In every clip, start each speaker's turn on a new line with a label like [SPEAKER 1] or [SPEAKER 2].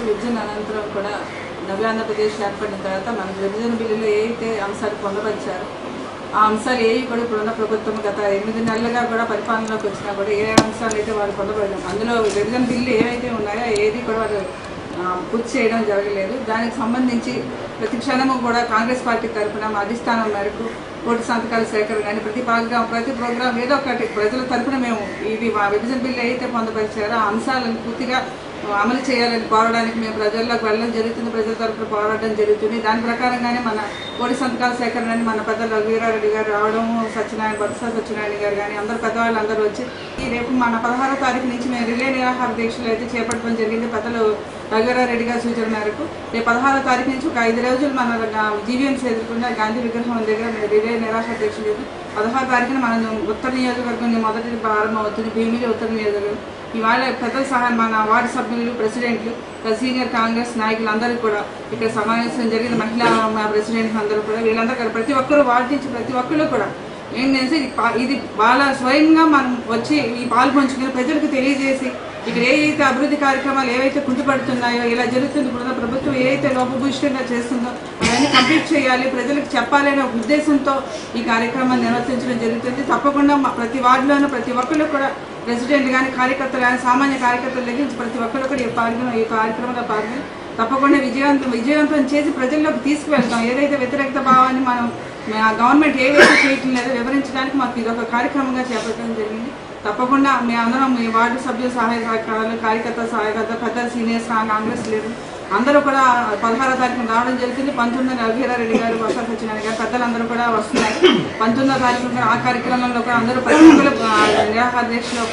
[SPEAKER 1] విభజన అనంతరం కూడా నవ్య ఆంధ్రప్రదేశ్ ఏర్పడిన తర్వాత మన విభజన బిల్లులో ఏవైతే అంశాలు పొందపరిచారో ఆ అంశాలు ఏవి కూడా ఇప్పుడున్న ప్రభుత్వం గత ఎనిమిది నెలలుగా కూడా పరిపాలనలోకి వచ్చినా కూడా ఏ అంశాలు అయితే వాళ్ళు పొందబడలేదు అందులో విభజన బిల్లు ఏవైతే ఉన్నాయో ఏది కూడా వాళ్ళు పూర్తి చేయడం జరగలేదు. దానికి సంబంధించి ప్రతి క్షణము కూడా కాంగ్రెస్ పార్టీ తరఫున మా అధిష్టానం మేరకు ఓటు సంతకాల సేకరణ కానీ ప్రతి ప్రోగ్రాం ప్రతి ప్రోగ్రాం ఏదో ఒకటి ప్రజల తరఫున మేము ఇది మా విభజన బిల్లు ఏదైతే పొందపరిచారో ఆ అంశాలను పూర్తిగా అమలు చేయాలని పోరాడానికి మేము ప్రజల్లోకి వెళ్ళడం జరుగుతుంది ప్రజల తరఫున పోరాడడం జరుగుతుంది. దాని ప్రకారంగానే మన కోడి సంతకాల సేకరణని మన పెద్దలు రఘువీరారెడ్డి గారు రావడం సత్యనారాయణ బొత్స సత్యనారాయణ గారు కానీ అందరు పెద్దవాళ్ళు అందరూ వచ్చి ఈ రేపు మన పదహారో తారీఖు నుంచి మేము రిలే నిరాహార దీక్షలు అయితే చేపట్టడం జరిగింది. పెద్దలు రఘువీరారెడ్డి గారి సూచన మేరకు రేపు పదహారో తారీఖు నుంచి ఒక ఐదు రోజులు మన జీవీఎంసీ ఎదుర్కొన్న గాంధీ విగ్రహం దగ్గర రిలే నిరాశ దీక్షలు చేసి పదహారు తారీఖున మన ఉత్తర నియోజకవర్గం మొదటి ప్రారంభం అవుతుంది భీమిలి ఉత్తర నియోజకవర్గం. ఇవాళ పెద్ద సహాయం మన వార్డు సభ్యులు ప్రెసిడెంట్లు సీనియర్ కాంగ్రెస్ నాయకులు అందరూ కూడా ఇక్కడ సమావేశం జరిగిన మహిళా ప్రెసిడెంట్ అందరూ కూడా వీళ్ళందరూ ప్రతి ఒక్కరు వార్డు నుంచి ప్రతి ఒక్కరు కూడా ఏంటంటే ఇది పా- ఇది వాళ్ళ స్వయంగా మనం వచ్చి ఈ పాలు పంచుకుని ప్రజలకు తెలియజేసి ఇక్కడ ఏదైతే అభివృద్ధి కార్యక్రమాలు ఏవైతే కుంటుపడుతున్నాయో ఇలా జరుగుతుంది ఇప్పుడు ప్రభుత్వం ఏదైతే అయితే లోపభూయిష్టంగా చేస్తుందో అవన్నీ కంప్లీట్ చేయాలి ప్రజలకు చెప్పాలనే ఉద్దేశంతో ఈ కార్యక్రమాన్ని నిర్వర్తించడం జరుగుతుంది. తప్పకుండా మా ప్రతి వార్డులోనూ ప్రతి ఒక్కరు కూడా ప్రెసిడెంట్ కానీ కార్యకర్తలు కానీ సామాన్య కార్యకర్తలు దగ్గర ప్రతి ఒక్కరు కూడా ఈ పాల్గొన ఈ కార్యక్రమంలో పాల్గొని తప్పకుండా విజయవంతం విజయవంతం చేసి ప్రజల్లోకి తీసుకువెళ్తాం. ఏదైతే వ్యతిరేకత భావాన్ని మనం ఆ గవర్నమెంట్ ఏవైతే చేయటం లేదో వివరించడానికి మాకు ఇది ఒక కార్యక్రమంగా చేపట్టడం జరిగింది. తప్పకుండా మీ అందరం మీ వార్డు సభ్యుల సహాయ సహకారాలు కార్యకర్త సహాయకర్త పెద్ద సీనియర్స్ కాంగ్రెస్ లీడర్ అందరూ కూడా పదహారో తారీఖున రావడం జరుగుతుంది పంతొమ్మిది రఘువీరారెడ్డి గారు వసా సత్యనారాయణ గారు పెద్దలందరూ కూడా వస్తున్నారు. పంతొమ్మిదో తారీఖున ఆ కార్యక్రమంలో కూడా అందరూ ప్రతి ఒక్కరు నిరాహార దీక్షలో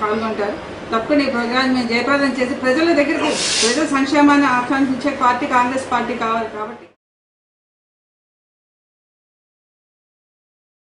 [SPEAKER 1] పాల్గొంటారు. తప్పకుండా ఈ ప్రోగ్రాం మేము జయప్రదం చేసి ప్రజల దగ్గరికి ప్రజల సంక్షేమాన్ని ఆకాంక్షించే పార్టీ కాంగ్రెస్ పార్టీ కావాలి కాబట్టి.